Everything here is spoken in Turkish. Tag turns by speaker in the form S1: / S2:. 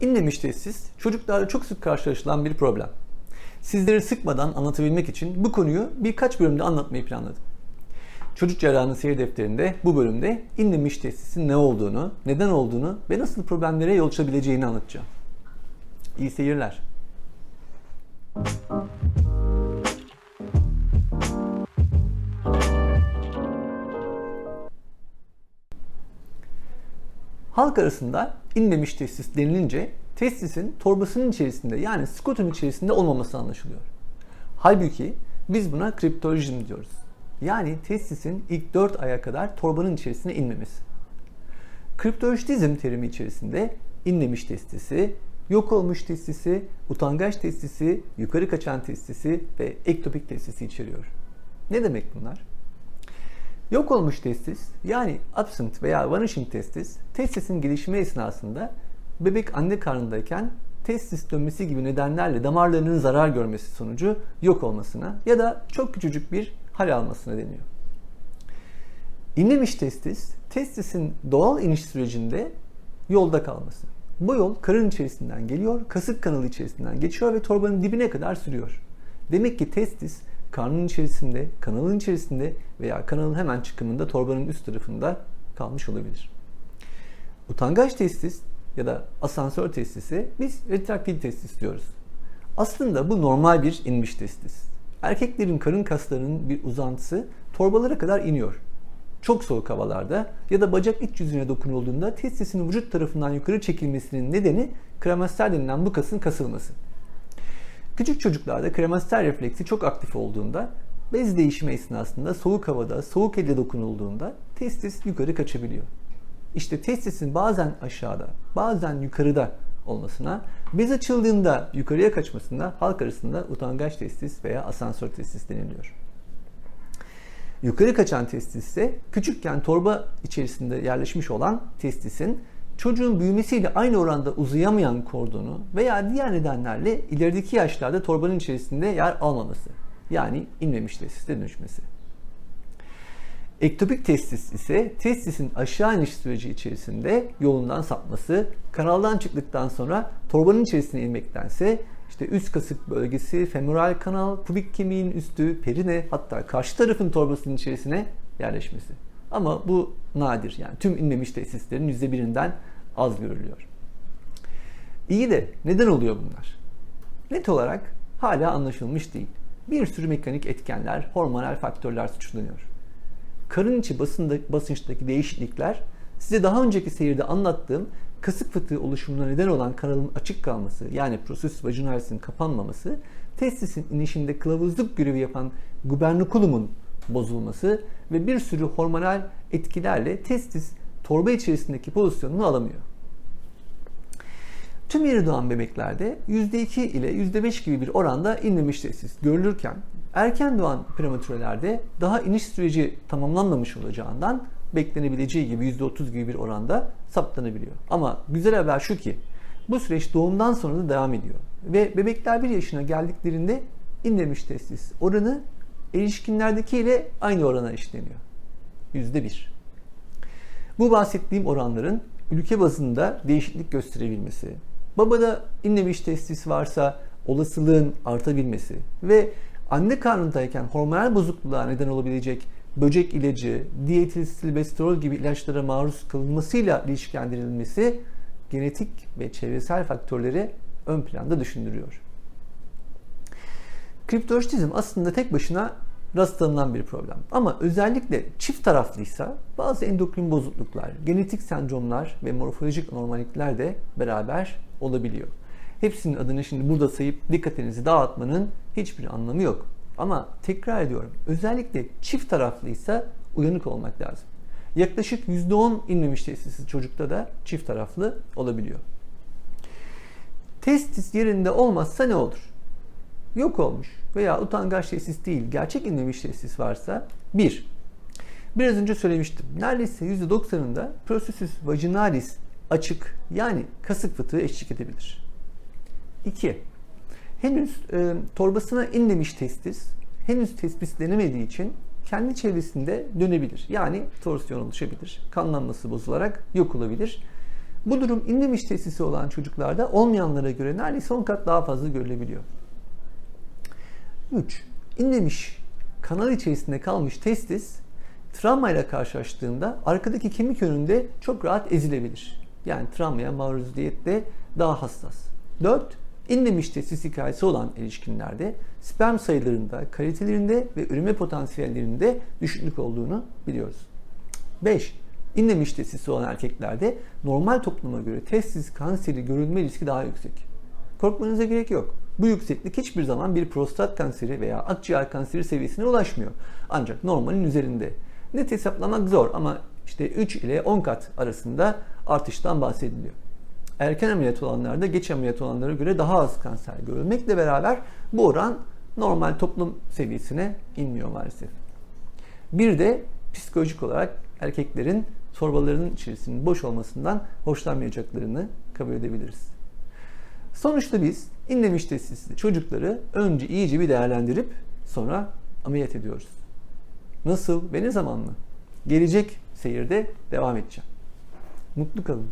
S1: İnlemiş testis çocuklarda çok sık karşılaşılan bir problem. Sizleri sıkmadan anlatabilmek için bu konuyu birkaç bölümde anlatmayı planladım. Çocuk cerrahının seyir defterinde bu bölümde inlemiş testisin ne olduğunu, neden olduğunu ve nasıl problemlere yol açabileceğini anlatacağım. İyi seyirler. Halk arasında inmemiş testis denilince testisin torbasının içerisinde yani skutum içerisinde olmaması anlaşılıyor. Halbuki biz buna kriptolojim diyoruz. Yani testisin ilk 4 aya kadar torbanın içerisine inmemesi. Kriptolojizm terimi içerisinde inlemiş testisi, yok olmuş testisi, utangaç testisi, yukarı kaçan testisi ve ektopik testisi içeriyor. Ne demek bunlar? Yok olmuş testis yani absent veya vanishing testis testisin gelişimi esnasında bebek anne karnındayken testis dönmesi gibi nedenlerle damarlarının zarar görmesi sonucu yok olmasına ya da çok küçücük bir hal almasına deniyor. İnlemiş testis, testisin doğal iniş sürecinde yolda kalması. Bu yol karın içerisinden geliyor, kasık kanalı içerisinden geçiyor ve torbanın dibine kadar sürüyor. Demek ki testis karnın içerisinde, kanalın içerisinde veya kanalın hemen çıkımında torbanın üst tarafında kalmış olabilir. Utangaç testis ya da asansör testisi biz retraktil testis diyoruz. Aslında bu normal bir inmiş testis. Erkeklerin karın kaslarının bir uzantısı torbalara kadar iniyor. Çok soğuk havalarda ya da bacak iç yüzüne dokunulduğunda testisin vücut tarafından yukarı çekilmesinin nedeni kremaster denilen bu kasın kasılması. Küçük çocuklarda kremaster refleksi çok aktif olduğunda bez değişimi esnasında soğuk havada, soğuk elle dokunulduğunda testis yukarı kaçabiliyor. İşte testisin bazen aşağıda, bazen yukarıda olmasına, bez açıldığında yukarıya kaçmasına halk arasında utangaç testis veya asansör testis deniliyor. Yukarı kaçan testis ise küçükken torba içerisinde yerleşmiş olan testisin çocuğun büyümesiyle aynı oranda uzayamayan kordonu veya diğer nedenlerle ilerideki yaşlarda torbanın içerisinde yer almaması. Yani inmemiş testiste dönüşmesi. Ektopik testis ise testisin aşağı iniş süreci içerisinde yolundan sapması, kanaldan çıktıktan sonra torbanın içerisine inmektense işte üst kasık bölgesi, femoral kanal, pubik kemiğin üstü, perine hatta karşı tarafın torbasının içerisine yerleşmesi. Ama bu nadir yani tüm inmemiş tesislerin %1'inden az görülüyor. İyi de neden oluyor bunlar? Net olarak hala anlaşılmış değil. Bir sürü mekanik etkenler, hormonal faktörler suçlanıyor. Karın içi basında, basınçtaki değişiklikler size daha önceki seyirde anlattığım kasık fıtığı oluşumuna neden olan kanalın açık kalması yani prosus vaginalis'in kapanmaması, testisin inişinde kılavuzluk görevi yapan gubernaculum'un bozulması ve bir sürü hormonal etkilerle testis torba içerisindeki pozisyonunu alamıyor. Tüm yeni doğan bebeklerde %2 ile %5 gibi bir oranda inlemiş testis görülürken erken doğan prematürelerde daha iniş süreci tamamlanmamış olacağından beklenebileceği gibi %30 gibi bir oranda saptanabiliyor. Ama güzel haber şu ki bu süreç doğumdan sonra da devam ediyor. Ve bebekler 1 yaşına geldiklerinde inlemiş testis oranı erişkinlerdeki ile aynı orana eşitleniyor. %1. Bu bahsettiğim oranların ülke bazında değişiklik gösterebilmesi, babada inlemiş testis varsa olasılığın artabilmesi ve anne karnındayken hormonal bozukluğa neden olabilecek böcek ilacı, dietilstilbestrol gibi ilaçlara maruz kalınmasıyla ilişkilendirilmesi genetik ve çevresel faktörleri ön planda düşündürüyor. Kriptorşitizm aslında tek başına rastlanılan bir problem. Ama özellikle çift taraflıysa bazı endokrin bozukluklar, genetik sendromlar ve morfolojik anormallikler de beraber olabiliyor. Hepsinin adını şimdi burada sayıp dikkatinizi dağıtmanın hiçbir anlamı yok. Ama tekrar ediyorum özellikle çift taraflıysa uyanık olmak lazım. Yaklaşık %10 inmemiş testisi çocukta da çift taraflı olabiliyor. Testis yerinde olmazsa ne olur? Yok olmuş veya utangaç testis değil gerçek inmemiş testis varsa bir, biraz önce söylemiştim. Neredeyse %90'ında processus vaginalis açık yani kasık fıtığı eşlik edebilir. 2. Henüz e, torbasına inmemiş testis henüz tespitlenemediği için kendi çevresinde dönebilir. Yani torsiyon oluşabilir. Kanlanması bozularak yok olabilir. Bu durum inlemiş testisi olan çocuklarda olmayanlara göre neredeyse 10 kat daha fazla görülebiliyor. 3. İnlemiş kanal içerisinde kalmış testis travmayla karşılaştığında arkadaki kemik önünde çok rahat ezilebilir. Yani travmaya maruziyette daha hassas. 4. İnlemiş testis hikayesi olan ilişkinlerde sperm sayılarında, kalitelerinde ve üreme potansiyellerinde düşüklük olduğunu biliyoruz. 5. İnlemiş testisi olan erkeklerde normal topluma göre testis kanseri görülme riski daha yüksek. Korkmanıza gerek yok. Bu yükseklik hiçbir zaman bir prostat kanseri veya akciğer kanseri seviyesine ulaşmıyor. Ancak normalin üzerinde. Net hesaplamak zor ama işte 3 ile 10 kat arasında artıştan bahsediliyor. Erken ameliyat olanlarda geç ameliyat olanlara göre daha az kanser görülmekle beraber bu oran normal toplum seviyesine inmiyor maalesef. Bir de psikolojik olarak erkeklerin torbalarının içerisinin boş olmasından hoşlanmayacaklarını kabul edebiliriz. Sonuçta biz inlemiş testisli çocukları önce iyice bir değerlendirip sonra ameliyat ediyoruz. Nasıl ve ne zaman mı? Gelecek seyirde devam edeceğim. Mutlu kalın.